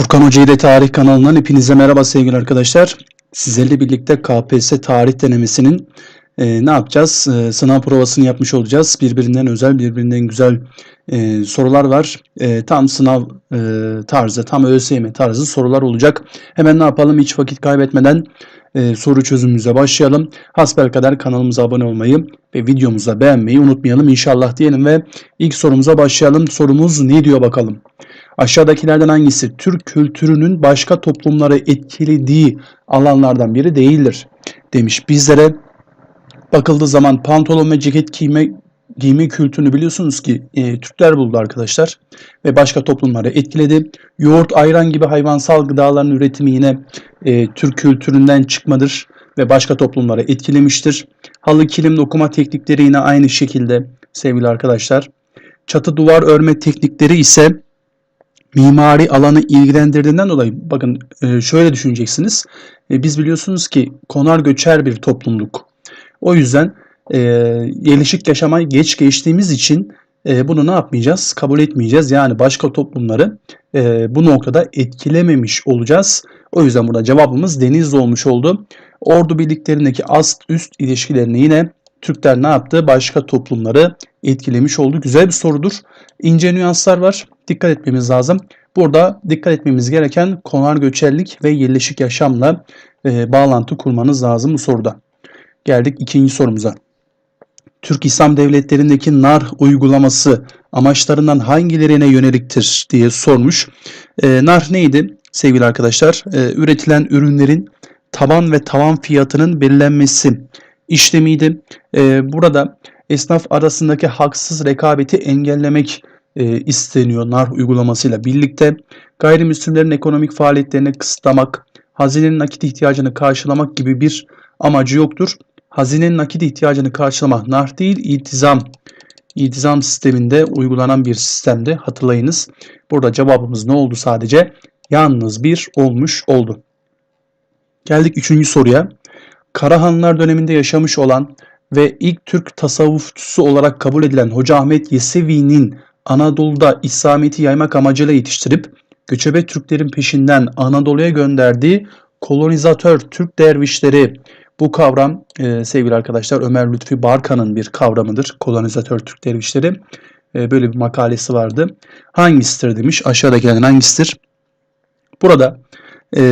Furkan Hoca ile Tarih kanalından hepinize merhaba sevgili arkadaşlar. Sizlerle birlikte KPSS tarih denemesinin e, ne yapacağız? E, sınav provasını yapmış olacağız. Birbirinden özel, birbirinden güzel e, sorular var. E, tam sınav e, tarzı, tam ÖSYM tarzı sorular olacak. Hemen ne yapalım? Hiç vakit kaybetmeden e, soru çözümümüze başlayalım. Hasbelkader kanalımıza abone olmayı ve videomuza beğenmeyi unutmayalım inşallah diyelim ve ilk sorumuza başlayalım. Sorumuz ne diyor bakalım? Aşağıdakilerden hangisi Türk kültürünün başka toplumları etkilediği alanlardan biri değildir? Demiş bizlere. Bakıldığı zaman pantolon ve ceket giyme giyme kültürünü biliyorsunuz ki e, Türkler buldu arkadaşlar ve başka toplumları etkiledi. Yoğurt, ayran gibi hayvansal gıdaların üretimi yine e, Türk kültüründen çıkmadır ve başka toplumları etkilemiştir. Halı, kilim, dokuma teknikleri yine aynı şekilde sevgili arkadaşlar. Çatı duvar örme teknikleri ise mimari alanı ilgilendirdiğinden dolayı bakın e, şöyle düşüneceksiniz. E, biz biliyorsunuz ki konar göçer bir toplumluk. O yüzden e, yerleşik yaşama geç geçtiğimiz için e, bunu ne yapmayacağız? Kabul etmeyeceğiz. Yani başka toplumları e, bu noktada etkilememiş olacağız. O yüzden burada cevabımız Denizli olmuş oldu. Ordu birliklerindeki ast üst ilişkilerini yine Türkler ne yaptı? Başka toplumları etkilemiş oldu. Güzel bir sorudur. İnce nüanslar var. Dikkat etmemiz lazım. Burada dikkat etmemiz gereken konar göçerlik ve yerleşik yaşamla e, bağlantı kurmanız lazım bu soruda. Geldik ikinci sorumuza. Türk İslam devletlerindeki nar uygulaması amaçlarından hangilerine yöneliktir diye sormuş. E, nar neydi sevgili arkadaşlar? E, üretilen ürünlerin taban ve tavan fiyatının belirlenmesi işlemiydi. E, burada esnaf arasındaki haksız rekabeti engellemek e, isteniyor nar uygulamasıyla birlikte. Gayrimüslimlerin ekonomik faaliyetlerini kısıtlamak, hazinenin nakit ihtiyacını karşılamak gibi bir amacı yoktur. Hazinenin nakit ihtiyacını karşılamak nar değil, itizam İtizam sisteminde uygulanan bir sistemde hatırlayınız. Burada cevabımız ne oldu sadece? Yalnız bir olmuş oldu. Geldik üçüncü soruya. Karahanlılar döneminde yaşamış olan ve ilk Türk tasavvufçusu olarak kabul edilen Hoca Ahmet Yesevi'nin Anadolu'da İslamiyet'i yaymak amacıyla yetiştirip göçebe Türklerin peşinden Anadolu'ya gönderdiği kolonizatör Türk dervişleri bu kavram e, sevgili arkadaşlar Ömer Lütfi Barkan'ın bir kavramıdır. Kolonizatör Türk dervişleri. E, böyle bir makalesi vardı. Hangisidir demiş. Aşağıdakilerden hangisidir? Burada e,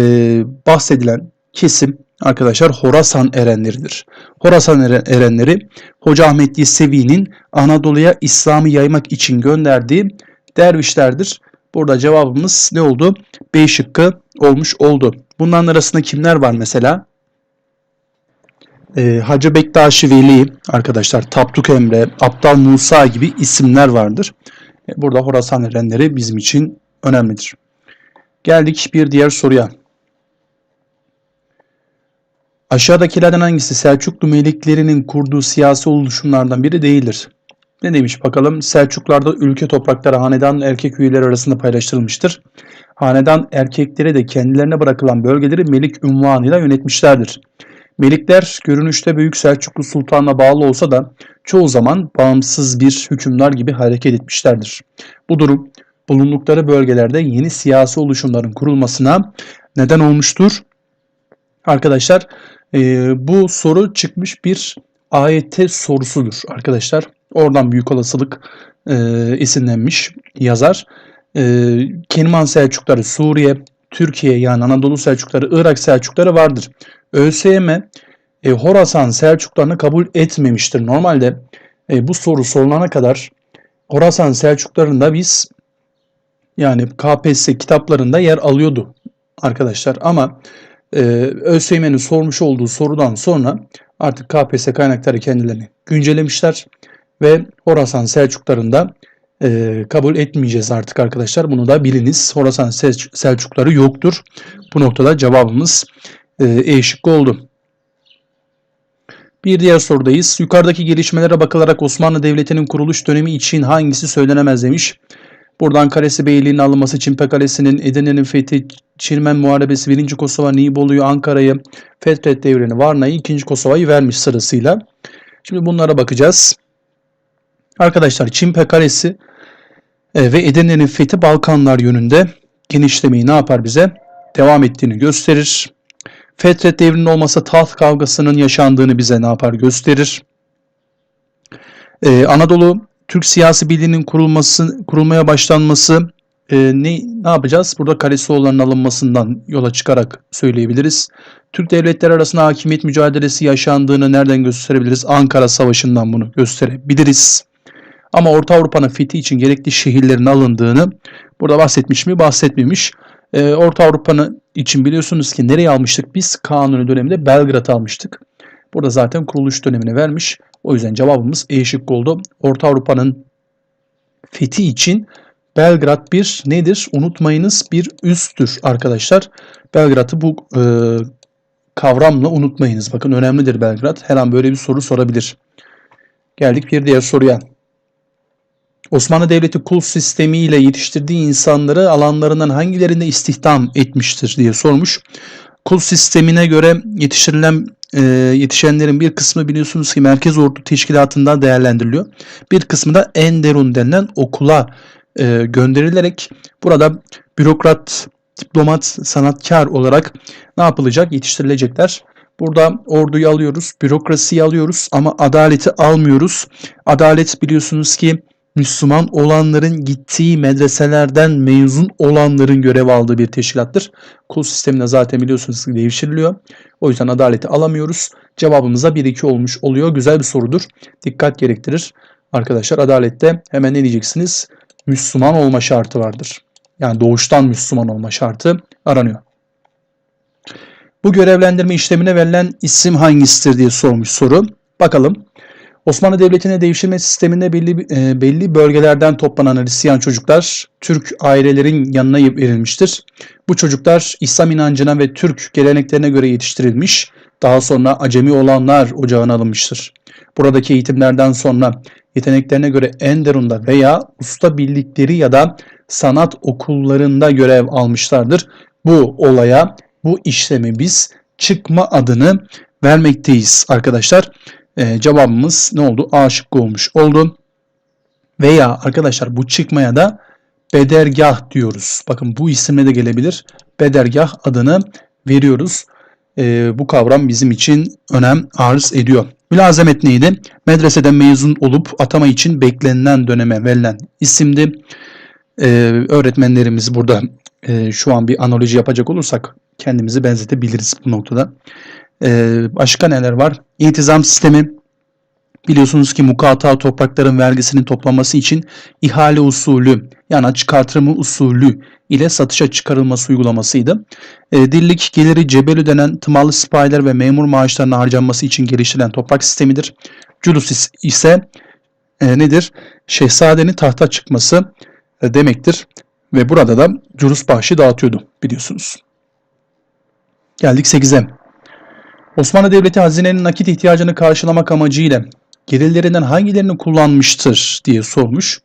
bahsedilen kesim arkadaşlar Horasan erenleridir. Horasan erenleri Hoca Ahmet Yesevi'nin Anadolu'ya İslam'ı yaymak için gönderdiği dervişlerdir. Burada cevabımız ne oldu? B şıkkı olmuş oldu. Bunların arasında kimler var mesela? Ee, Hacı Bektaşi Veli arkadaşlar, Tapduk Emre, Aptal Musa gibi isimler vardır. Ee, burada Horasan erenleri bizim için önemlidir. Geldik bir diğer soruya. Aşağıdakilerden hangisi Selçuklu meliklerinin kurduğu siyasi oluşumlardan biri değildir? Ne demiş bakalım? Selçuklarda ülke toprakları hanedan erkek üyeleri arasında paylaştırılmıştır. Hanedan erkekleri de kendilerine bırakılan bölgeleri melik unvanıyla yönetmişlerdir. Melikler görünüşte Büyük Selçuklu Sultan'a bağlı olsa da çoğu zaman bağımsız bir hükümdar gibi hareket etmişlerdir. Bu durum bulundukları bölgelerde yeni siyasi oluşumların kurulmasına neden olmuştur. Arkadaşlar e, bu soru çıkmış bir AYT sorusudur arkadaşlar. Oradan büyük olasılık e, esinlenmiş yazar. E, Keniman Selçukları Suriye, Türkiye yani Anadolu Selçukları, Irak Selçukları vardır. ÖSYM e, Horasan Selçuklarını kabul etmemiştir. Normalde e, bu soru sorulana kadar Horasan Selçuklarında biz yani KPSS kitaplarında yer alıyordu arkadaşlar ama e, ÖSYM'nin sormuş olduğu sorudan sonra artık KPSS kaynakları kendilerini güncellemişler ve Horasan Selçuklarında e, kabul etmeyeceğiz artık arkadaşlar. Bunu da biliniz. Horasan Selçukları yoktur. Bu noktada cevabımız e, E oldu. Bir diğer sorudayız. Yukarıdaki gelişmelere bakılarak Osmanlı Devleti'nin kuruluş dönemi için hangisi söylenemez demiş. Buradan Kalesi Beyliği'nin alınması, Çimpe Kalesi'nin, Edirne'nin fethi, Çirmen Muharebesi, 1. Kosova, Nibolu'yu, Ankara'yı, Fetret Devri'ni, Varna'yı, 2. Kosova'yı vermiş sırasıyla. Şimdi bunlara bakacağız. Arkadaşlar Çimpe Kalesi e, ve Edirne'nin fethi Balkanlar yönünde. genişlemeyi ne yapar bize? Devam ettiğini gösterir. Fetret devrinin olmasa taht kavgasının yaşandığını bize ne yapar? Gösterir. Ee, Anadolu Türk siyasi birliğinin kurulması, kurulmaya başlanması e, ne, ne yapacağız? Burada Kalesioğulları'nın alınmasından yola çıkarak söyleyebiliriz. Türk devletleri arasında hakimiyet mücadelesi yaşandığını nereden gösterebiliriz? Ankara Savaşı'ndan bunu gösterebiliriz. Ama Orta Avrupa'nın fethi için gerekli şehirlerin alındığını burada bahsetmiş mi? Bahsetmemiş. Ee, Orta Avrupa'nın için biliyorsunuz ki nereye almıştık biz? Kanuni döneminde Belgrad almıştık. Burada zaten kuruluş dönemini vermiş. O yüzden cevabımız E şıkkı oldu. Orta Avrupa'nın fethi için Belgrad bir nedir? Unutmayınız bir üsttür arkadaşlar. Belgrad'ı bu e, kavramla unutmayınız. Bakın önemlidir Belgrad. Her an böyle bir soru sorabilir. Geldik bir diğer soruya. Osmanlı Devleti kul sistemiyle yetiştirdiği insanları alanlarından hangilerinde istihdam etmiştir diye sormuş. Kul sistemine göre yetiştirilen e, yetişenlerin bir kısmı biliyorsunuz ki Merkez Ordu Teşkilatı'ndan değerlendiriliyor. Bir kısmı da Enderun denilen okula e, gönderilerek burada bürokrat, diplomat, sanatkar olarak ne yapılacak? Yetiştirilecekler. Burada orduyu alıyoruz, bürokrasiyi alıyoruz ama adaleti almıyoruz. Adalet biliyorsunuz ki Müslüman olanların gittiği medreselerden mezun olanların görev aldığı bir teşkilattır. Kul sisteminde zaten biliyorsunuz ki devşiriliyor. O yüzden adaleti alamıyoruz. Cevabımıza 1-2 olmuş oluyor. Güzel bir sorudur. Dikkat gerektirir. Arkadaşlar adalette hemen ne diyeceksiniz? Müslüman olma şartı vardır. Yani doğuştan Müslüman olma şartı aranıyor. Bu görevlendirme işlemine verilen isim hangisidir diye sormuş soru. Bakalım. Osmanlı Devleti'ne devşirme sisteminde belli e, belli bölgelerden toplanan Hristiyan çocuklar Türk ailelerin yanına verilmiştir. Bu çocuklar İslam inancına ve Türk geleneklerine göre yetiştirilmiş, daha sonra acemi olanlar ocağına alınmıştır. Buradaki eğitimlerden sonra yeteneklerine göre Enderun'da veya usta bildikleri ya da sanat okullarında görev almışlardır. Bu olaya, bu işlemi biz çıkma adını vermekteyiz arkadaşlar. Ee, cevabımız ne oldu? A şıkkı olmuş oldu. Veya arkadaşlar bu çıkmaya da bedergah diyoruz. Bakın bu isimle de gelebilir. Bedergah adını veriyoruz. Ee, bu kavram bizim için önem arz ediyor. Mülazemet neydi? Medreseden mezun olup atama için beklenilen döneme verilen isimdi. Ee, öğretmenlerimiz burada e, şu an bir analoji yapacak olursak kendimizi benzetebiliriz bu noktada. Ee, başka neler var? İntizam sistemi biliyorsunuz ki mukata toprakların vergisinin toplanması için ihale usulü yani açık usulü ile satışa çıkarılması uygulamasıydı. E, dillik geliri cebel ödenen tımarlı sipahiler ve memur maaşlarına harcanması için geliştirilen toprak sistemidir. Culus ise e, nedir? Şehzadenin tahta çıkması e, demektir. Ve burada da culus bahşi dağıtıyordu biliyorsunuz. Geldik 8'e. Osmanlı Devleti hazinenin nakit ihtiyacını karşılamak amacıyla gelirlerinden hangilerini kullanmıştır diye sormuş.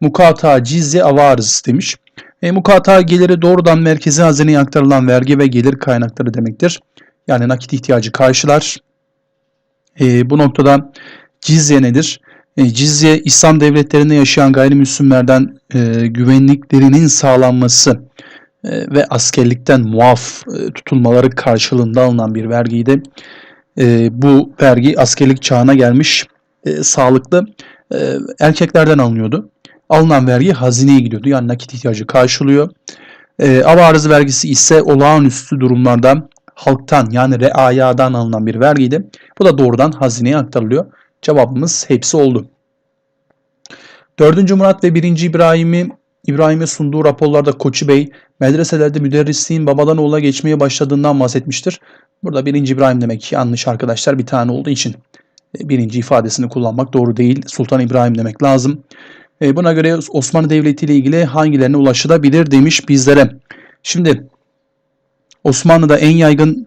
Mukata, cizye, avarız demiş. E, mukata geliri doğrudan merkezi hazineye aktarılan vergi ve gelir kaynakları demektir. Yani nakit ihtiyacı karşılar. E, bu noktada cizye nedir? E, cizye İslam devletlerinde yaşayan gayrimüslimlerden e, güvenliklerinin sağlanması ve askerlikten muaf e, tutulmaları karşılığında alınan bir vergiydi. E, bu vergi askerlik çağına gelmiş e, sağlıklı erkeklerden alınıyordu. Alınan vergi hazineye gidiyordu. Yani nakit ihtiyacı karşılıyor. Av arızı vergisi ise olağanüstü durumlarda halktan yani reayadan alınan bir vergiydi. Bu da doğrudan hazineye aktarılıyor. Cevabımız hepsi oldu. 4. Murat ve 1. İbrahim'i İbrahim'e sunduğu raporlarda Koçi Bey medreselerde müderrisliğin babadan oğula geçmeye başladığından bahsetmiştir. Burada 1. İbrahim demek yanlış arkadaşlar bir tane olduğu için e, birinci ifadesini kullanmak doğru değil. Sultan İbrahim demek lazım. E, buna göre Osmanlı Devleti ile ilgili hangilerine ulaşılabilir demiş bizlere. Şimdi Osmanlı'da en yaygın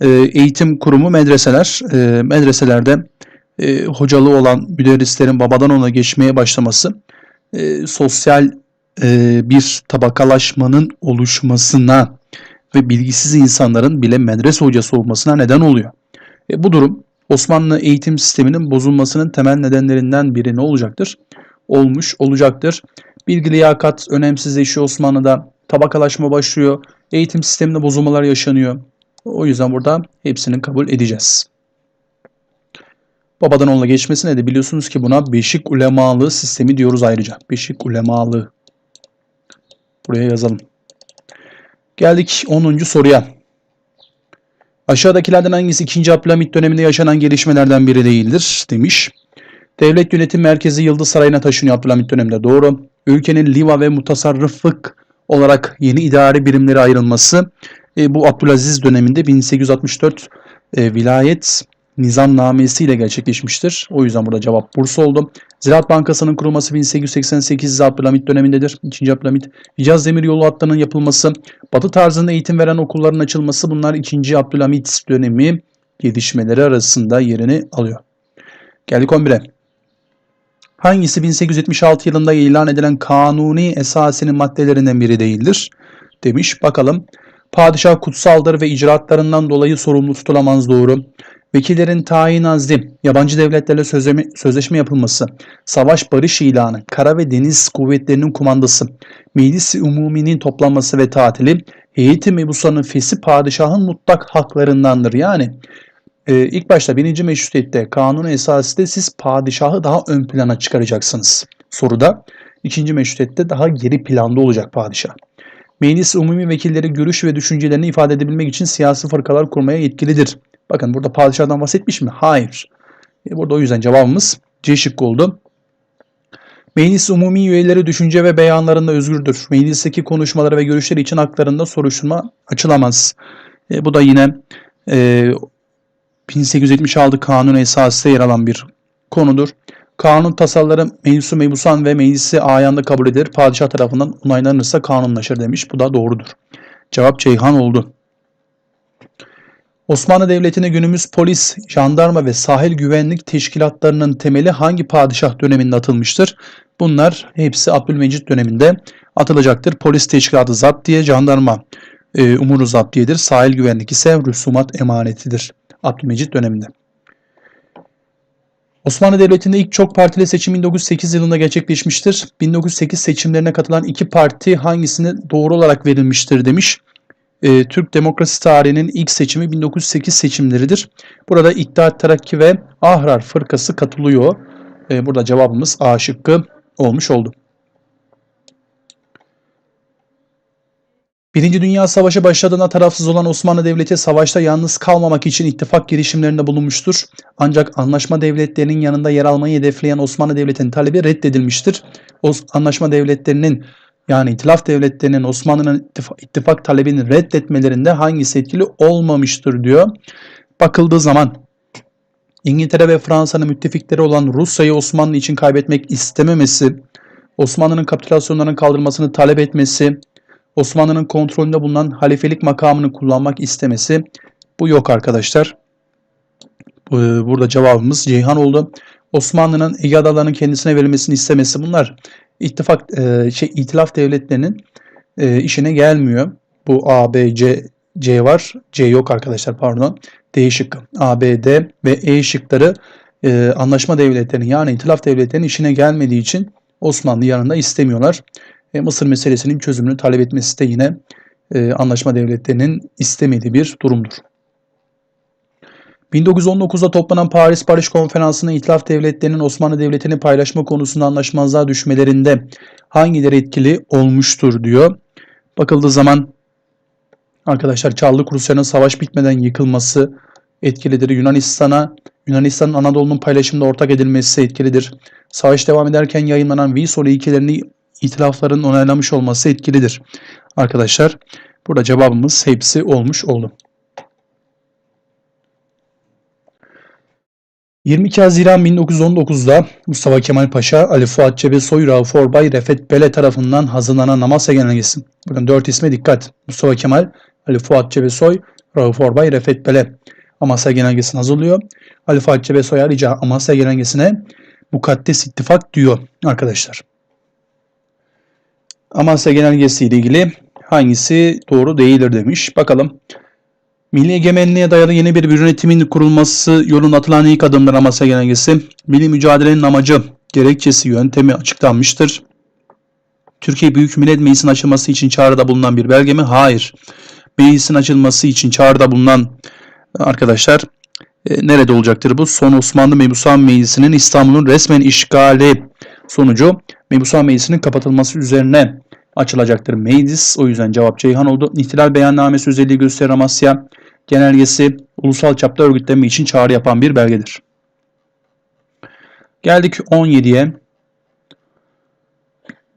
e, eğitim kurumu medreseler. Medreselerde hocalı olan müderrislerin babadan ona geçmeye başlaması sosyal e, bir tabakalaşmanın oluşmasına ve bilgisiz insanların bile medrese hocası olmasına neden oluyor. E, bu durum Osmanlı eğitim sisteminin bozulmasının temel nedenlerinden biri ne olacaktır? olmuş olacaktır. Bilgi liyakat önemsizleşiyor Osmanlı'da. Tabakalaşma başlıyor. Eğitim sisteminde bozulmalar yaşanıyor. O yüzden burada hepsini kabul edeceğiz. Babadan oğula geçmesine de biliyorsunuz ki buna beşik ulemalığı sistemi diyoruz ayrıca. Beşik ulemalığı. Buraya yazalım. Geldik 10. soruya. Aşağıdakilerden hangisi 2. Abdülhamit döneminde yaşanan gelişmelerden biri değildir demiş. Devlet yönetim merkezi Yıldız Sarayı'na taşınıyor Abdülhamit döneminde. Doğru. Ülkenin liva ve mutasarrıflık olarak yeni idari birimlere ayrılması e, bu Abdülaziz döneminde 1864 e, vilayet nizamnamesi ile gerçekleşmiştir. O yüzden burada cevap Bursa oldu. Ziraat Bankası'nın kurulması 1888 Abdülhamit dönemindedir. 2. Abdülhamit. Hicaz Demiryolu hattının yapılması, Batı tarzında eğitim veren okulların açılması bunlar 2. Abdülhamit dönemi gelişmeleri arasında yerini alıyor. Geldik 11'e. Hangisi 1876 yılında ilan edilen kanuni esasinin maddelerinden biri değildir? Demiş. Bakalım. Padişah kutsaldır ve icraatlarından dolayı sorumlu tutulamaz doğru. Vekillerin tayin azli, yabancı devletlerle sözleşme, sözleşme yapılması, savaş barış ilanı, kara ve deniz kuvvetlerinin kumandası, meclis-i umuminin toplanması ve tatili, heyeti mebusanın fesi padişahın mutlak haklarındandır. Yani e, ilk başta birinci meşrutiyette kanun esasında siz padişahı daha ön plana çıkaracaksınız. Soruda ikinci meşrutiyette daha geri planda olacak padişah. Meclis umumi vekilleri görüş ve düşüncelerini ifade edebilmek için siyasi fırkalar kurmaya yetkilidir. Bakın burada padişahdan bahsetmiş mi? Hayır. E, burada o yüzden cevabımız C şıkkı oldu. Meclis umumi üyeleri düşünce ve beyanlarında özgürdür. Meclisteki konuşmaları ve görüşleri için haklarında soruşturma açılamaz. E, bu da yine e, 1876 kanun esasında yer alan bir konudur. Kanun tasarıları meclisi mebusan ve meclisi ayanda kabul edilir. Padişah tarafından onaylanırsa kanunlaşır demiş. Bu da doğrudur. Cevap Ceyhan oldu. Osmanlı Devleti'ne günümüz polis, jandarma ve sahil güvenlik teşkilatlarının temeli hangi padişah döneminde atılmıştır? Bunlar hepsi Abdülmecit döneminde atılacaktır. Polis teşkilatı zaptiye, jandarma e, umuru zaptiyedir. Sahil güvenlik ise rüsumat emanetidir. Abdülmecit döneminde. Osmanlı Devleti'nde ilk çok partili seçim 1908 yılında gerçekleşmiştir. 1908 seçimlerine katılan iki parti hangisine doğru olarak verilmiştir demiş. E, Türk demokrasi tarihinin ilk seçimi 1908 seçimleridir. Burada İttihat Terakki ve Ahrar Fırkası katılıyor. E, burada cevabımız A şıkkı olmuş oldu. Birinci Dünya Savaşı başladığında tarafsız olan Osmanlı Devleti savaşta yalnız kalmamak için ittifak girişimlerinde bulunmuştur. Ancak anlaşma devletlerinin yanında yer almayı hedefleyen Osmanlı Devleti'nin talebi reddedilmiştir. O anlaşma devletlerinin yani itilaf devletlerinin Osmanlı'nın ittifak, ittifak talebini reddetmelerinde hangisi etkili olmamıştır diyor. Bakıldığı zaman İngiltere ve Fransa'nın müttefikleri olan Rusya'yı Osmanlı için kaybetmek istememesi, Osmanlı'nın kapitülasyonlarının kaldırmasını talep etmesi, Osmanlı'nın kontrolünde bulunan halifelik makamını kullanmak istemesi bu yok arkadaşlar. Burada cevabımız Ceyhan oldu. Osmanlı'nın Ege Adaları'nın kendisine verilmesini istemesi bunlar ittifak e, şey itilaf devletlerinin e, işine gelmiyor. Bu A, B, C, C var. C yok arkadaşlar pardon. D şıkkı. A, B, D ve E şıkları e, anlaşma devletlerinin yani itilaf devletlerinin işine gelmediği için Osmanlı yanında istemiyorlar. E, Mısır meselesinin çözümünü talep etmesi de yine e, anlaşma devletlerinin istemediği bir durumdur. 1919'da toplanan Paris Barış Konferansı'nın İtilaf Devletleri'nin Osmanlı Devleti'ni paylaşma konusunda anlaşmazlığa düşmelerinde hangileri etkili olmuştur diyor. Bakıldığı zaman arkadaşlar Çarlık Rusya'nın savaş bitmeden yıkılması etkilidir. Yunanistan'a Yunanistan'ın Anadolu'nun paylaşımda ortak edilmesi etkilidir. Savaş devam ederken yayınlanan Visol ilkelerini itilafların onaylamış olması etkilidir. Arkadaşlar burada cevabımız hepsi olmuş oldu. 22 Haziran 1919'da Mustafa Kemal Paşa, Ali Fuat Cebesoy, Rauf Orbay, Refet Bele tarafından hazırlanan Amasya Genelgesi. Bakın dört isme dikkat. Mustafa Kemal, Ali Fuat Cebesoy, Rauf Orbay, Refet Bele. Amasya Genelgesi'ni hazırlıyor. Ali Fuat Cebesoy ayrıca Amasya Genelgesi'ne mukaddes ittifak diyor arkadaşlar. Amasya Genelgesi ile ilgili hangisi doğru değildir demiş. Bakalım. Milli egemenliğe dayalı yeni bir yönetimin kurulması yolunda atılan ilk adımdır Amasya Genelgesi. Milli mücadelenin amacı, gerekçesi, yöntemi açıklanmıştır. Türkiye Büyük Millet Meclisi'nin açılması için çağrıda bulunan bir belge mi? Hayır. Meclisin açılması için çağrıda bulunan arkadaşlar e, nerede olacaktır bu? Son Osmanlı Mebusan Meclisi'nin İstanbul'un resmen işgali sonucu Mebusan Meclisi'nin kapatılması üzerine açılacaktır meclis. O yüzden cevap Ceyhan oldu. İhtilal beyannamesi özelliği gösteren Amasya genelgesi ulusal çapta örgütlenme için çağrı yapan bir belgedir. Geldik 17'ye.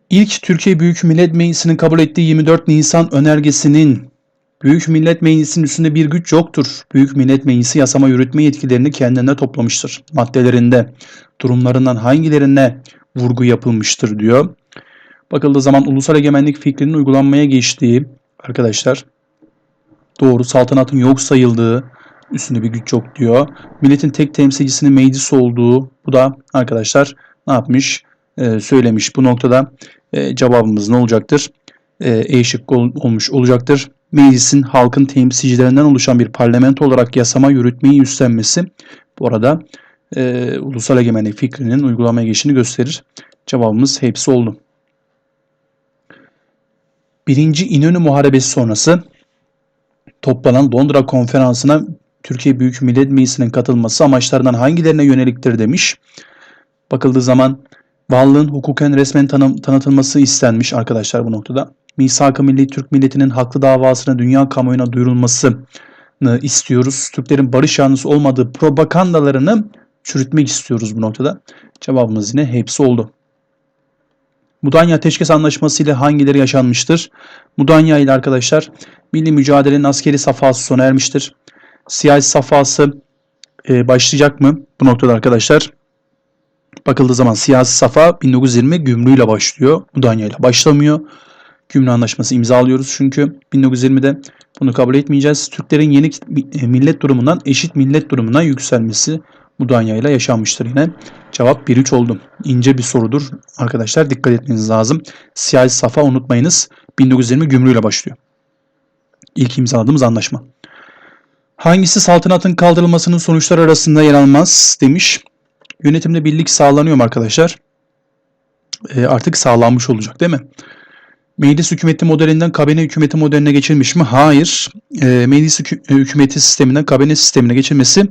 İlk Türkiye Büyük Millet Meclisi'nin kabul ettiği 24 Nisan önergesinin Büyük Millet Meclisi'nin üstünde bir güç yoktur. Büyük Millet Meclisi yasama yürütme yetkilerini kendine toplamıştır. Maddelerinde durumlarından hangilerine vurgu yapılmıştır diyor. Bakıldığı zaman ulusal egemenlik fikrinin uygulanmaya geçtiği arkadaşlar doğru saltanatın yok sayıldığı üstünde bir güç yok diyor. Milletin tek temsilcisinin meclis olduğu bu da arkadaşlar ne yapmış ee, söylemiş. Bu noktada e, cevabımız ne olacaktır? E, e şıkkı ol, olmuş olacaktır. Meclisin halkın temsilcilerinden oluşan bir parlamento olarak yasama yürütmeyi üstlenmesi bu arada e, ulusal egemenlik fikrinin uygulamaya geçtiğini gösterir. Cevabımız hepsi oldu. Birinci İnönü Muharebesi sonrası toplanan Londra Konferansı'na Türkiye Büyük Millet Meclisi'nin katılması amaçlarından hangilerine yöneliktir demiş. Bakıldığı zaman varlığın hukuken resmen tanım, tanıtılması istenmiş arkadaşlar bu noktada. Misak-ı Milli Türk milletinin haklı davasını dünya kamuoyuna duyurulmasını istiyoruz. Türklerin barış yanlısı olmadığı propagandalarını çürütmek istiyoruz bu noktada. Cevabımız yine hepsi oldu. Mudanya Ateşkes Anlaşması ile hangileri yaşanmıştır? Mudanya ile arkadaşlar milli mücadelenin askeri safhası sona ermiştir. Siyasi safhası e, başlayacak mı? Bu noktada arkadaşlar bakıldığı zaman siyasi safa 1920 gümrüğüyle başlıyor. Mudanya ile başlamıyor. Gümrük Anlaşması imzalıyoruz çünkü 1920'de bunu kabul etmeyeceğiz. Türklerin yeni e, millet durumundan eşit millet durumuna yükselmesi Mudanya ile yaşanmıştır yine. Cevap 1-3 oldu. İnce bir sorudur arkadaşlar dikkat etmeniz lazım. Siyasi safa unutmayınız 1920 gümrüğüyle başlıyor. İlk imzaladığımız anlaşma. Hangisi saltanatın kaldırılmasının sonuçları arasında yer almaz demiş. Yönetimde birlik sağlanıyor mu arkadaşlar? E, artık sağlanmış olacak değil mi? Meclis hükümeti modelinden kabine hükümeti modeline geçilmiş mi? Hayır. E, meclis hükümeti sisteminden kabine sistemine geçilmesi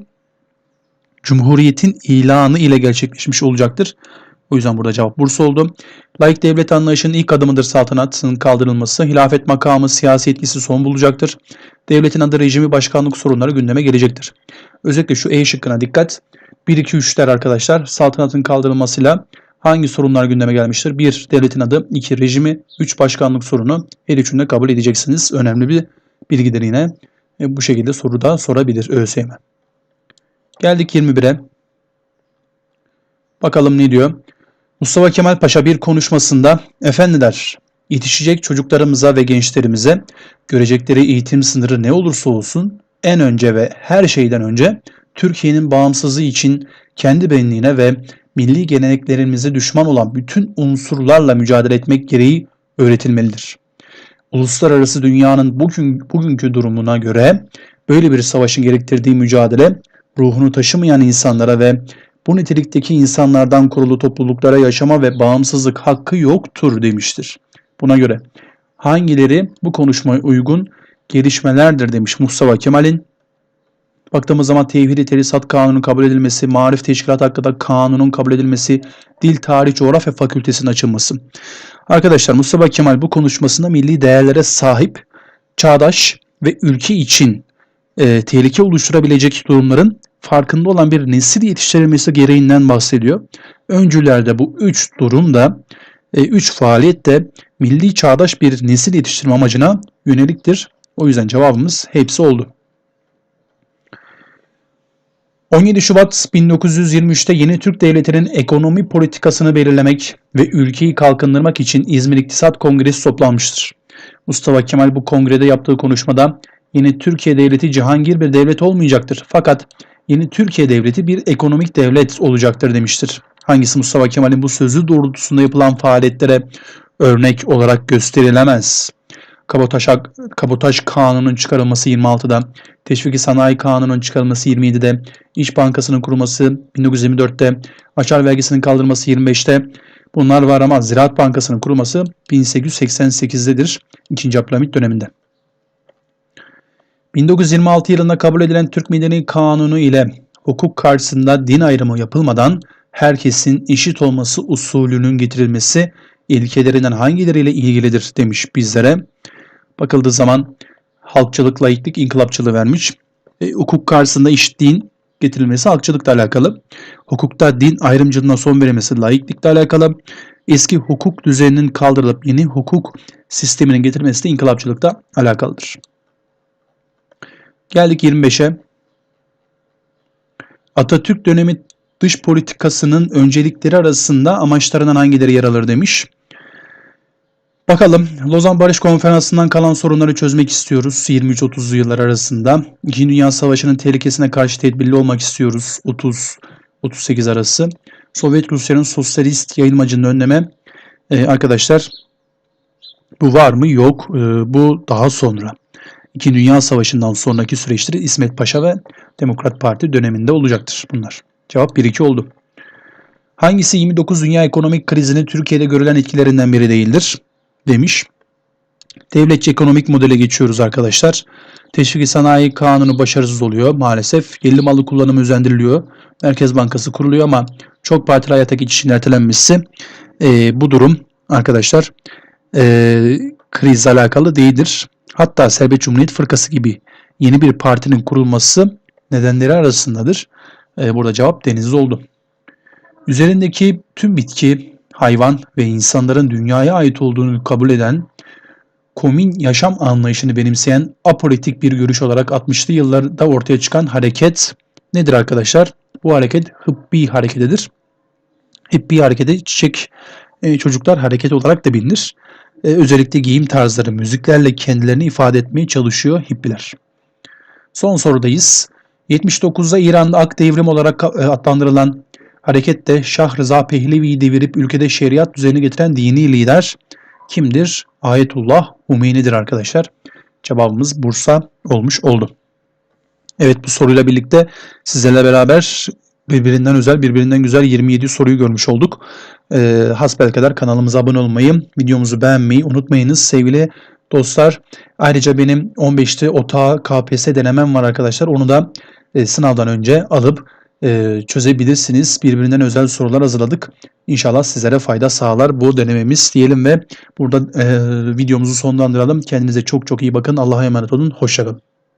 Cumhuriyetin ilanı ile gerçekleşmiş olacaktır. O yüzden burada cevap Bursa oldu. Laik devlet anlayışının ilk adımıdır saltanatın kaldırılması. Hilafet makamı siyasi etkisi son bulacaktır. Devletin adı rejimi başkanlık sorunları gündeme gelecektir. Özellikle şu E şıkkına dikkat. 1-2-3'ler arkadaşlar saltanatın kaldırılmasıyla hangi sorunlar gündeme gelmiştir? 1. Devletin adı. 2. Rejimi. 3. Başkanlık sorunu. Her üçünü de kabul edeceksiniz. Önemli bir bilgidir yine. E, bu şekilde soru da sorabilir ÖSYM. Geldik 21'e. Bakalım ne diyor? Mustafa Kemal Paşa bir konuşmasında efendiler yetişecek çocuklarımıza ve gençlerimize görecekleri eğitim sınırı ne olursa olsun en önce ve her şeyden önce Türkiye'nin bağımsızlığı için kendi benliğine ve milli geleneklerimize düşman olan bütün unsurlarla mücadele etmek gereği öğretilmelidir. Uluslararası dünyanın bugün bugünkü durumuna göre böyle bir savaşın gerektirdiği mücadele ruhunu taşımayan insanlara ve bu nitelikteki insanlardan kurulu topluluklara yaşama ve bağımsızlık hakkı yoktur demiştir. Buna göre hangileri bu konuşmaya uygun gelişmelerdir demiş Mustafa Kemal'in. Baktığımız zaman tevhid-i terisat kanunun kabul edilmesi, marif teşkilat hakkında kanunun kabul edilmesi, dil, tarih, coğrafya fakültesinin açılması. Arkadaşlar Mustafa Kemal bu konuşmasında milli değerlere sahip, çağdaş ve ülke için e, tehlike oluşturabilecek durumların farkında olan bir nesil yetiştirilmesi gereğinden bahsediyor. Öncülerde bu üç durumda, e, üç faaliyet de milli çağdaş bir nesil yetiştirme amacına yöneliktir. O yüzden cevabımız hepsi oldu. 17 Şubat 1923'te yeni Türk Devleti'nin ekonomi politikasını belirlemek ve ülkeyi kalkındırmak için İzmir İktisat Kongresi toplanmıştır. Mustafa Kemal bu kongrede yaptığı konuşmada yeni Türkiye Devleti cihangir bir devlet olmayacaktır. Fakat yeni Türkiye Devleti bir ekonomik devlet olacaktır demiştir. Hangisi Mustafa Kemal'in bu sözü doğrultusunda yapılan faaliyetlere örnek olarak gösterilemez? Kabotaj, Kabotaj Kanunu'nun çıkarılması 26'da, Teşviki Sanayi Kanunu'nun çıkarılması 27'de, İş Bankası'nın kurulması 1924'te, Açar vergisinin kaldırılması 25'te. Bunlar var ama Ziraat Bankası'nın kurulması 1888'dedir. 2. Abdülhamit döneminde. 1926 yılında kabul edilen Türk Medeni Kanunu ile hukuk karşısında din ayrımı yapılmadan herkesin eşit olması usulünün getirilmesi ilkelerinden hangileriyle ilgilidir demiş bizlere. Bakıldığı zaman halkçılık, laiklik, inkılapçılığı vermiş. E, hukuk karşısında eşitliğin getirilmesi halkçılıkla alakalı. Hukukta din ayrımcılığına son verilmesi laiklikle alakalı. Eski hukuk düzeninin kaldırılıp yeni hukuk sisteminin getirilmesi de inkılapçılıkla alakalıdır. Geldik 25'e. Atatürk dönemi dış politikasının öncelikleri arasında amaçlarından hangileri yer alır demiş. Bakalım Lozan Barış Konferansı'ndan kalan sorunları çözmek istiyoruz 23-30'lu yıllar arasında. İkinci Dünya Savaşı'nın tehlikesine karşı tedbirli olmak istiyoruz 30-38 arası. Sovyet Rusya'nın sosyalist yayılmacını önleme ee, arkadaşlar bu var mı? Yok. Ee, bu daha sonra. İkinci Dünya Savaşı'ndan sonraki süreçtir İsmet Paşa ve Demokrat Parti döneminde olacaktır bunlar. Cevap 1-2 oldu. Hangisi 29 dünya ekonomik krizinin Türkiye'de görülen etkilerinden biri değildir? Demiş. Devletçi ekonomik modele geçiyoruz arkadaşlar. Teşvik sanayi kanunu başarısız oluyor maalesef. Yerli malı kullanımı özendiriliyor. Merkez Bankası kuruluyor ama çok partili hayata geçişin ertelenmesi e, bu durum arkadaşlar e, krizle alakalı değildir. Hatta Serbest Cumhuriyet Fırkası gibi yeni bir partinin kurulması nedenleri arasındadır. E, burada cevap deniz oldu. Üzerindeki tüm bitki, hayvan ve insanların dünyaya ait olduğunu kabul eden, komün yaşam anlayışını benimseyen apolitik bir görüş olarak 60'lı yıllarda ortaya çıkan hareket nedir arkadaşlar? Bu hareket hıbbi hareketidir. Hıbbi hareketi çiçek e, çocuklar hareket olarak da bilinir. E, özellikle giyim tarzları, müziklerle kendilerini ifade etmeye çalışıyor hippiler. Son sorudayız. 79'da İran'da Ak Devrim olarak e, adlandırılan harekette Şah Rıza Pehlevi'yi devirip ülkede şeriat düzeni getiren dini lider kimdir? Ayetullah Humeyni'dir arkadaşlar. Cevabımız Bursa olmuş oldu. Evet bu soruyla birlikte sizlerle beraber birbirinden özel, birbirinden güzel 27 soruyu görmüş olduk. Ee, hasbelkader kanalımıza abone olmayı, videomuzu beğenmeyi unutmayınız sevgili dostlar. Ayrıca benim 15'te OTA KPSS denemem var arkadaşlar. Onu da e, sınavdan önce alıp e, çözebilirsiniz. Birbirinden özel sorular hazırladık. İnşallah sizlere fayda sağlar bu denememiz diyelim ve burada e, videomuzu sonlandıralım. Kendinize çok çok iyi bakın. Allah'a emanet olun. Hoşçakalın.